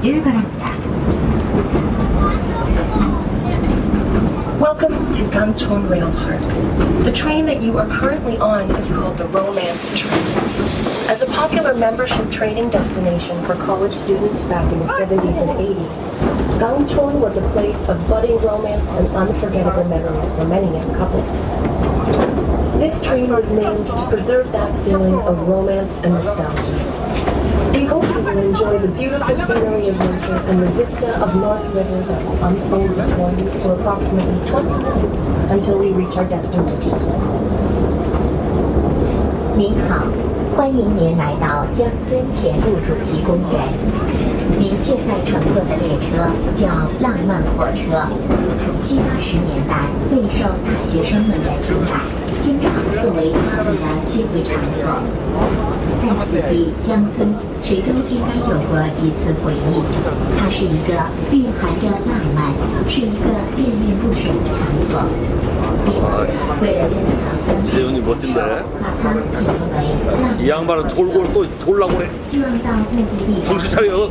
길 바랍니다. Welcome to Gangchon Rail Park. The train that you are currently on is called the Romance Train. As a popular membership training destination for college students back in the 70s and 80s, Gangchon was a place of budding romance and unforgettable memories for many young couples. This train was named to preserve that feeling of romance and nostalgia. the beautiful scenery of nature and the vista of North River that will unfold before you for approximately 20 minutes until we reach our destination. 您好，欢迎您来到江村田路主题公园。您现在乘坐的列车叫“浪漫火车”，七八十年代备受大学生们的青睐，经常作为他们的聚会场所。在此地江村，谁都应该有过一次回忆。它是一个蕴含着浪漫，是一个恋恋不舍的场所。为了珍的。 멋진데. 이 양반은 졸고 또 졸라고 해. 정신 차려.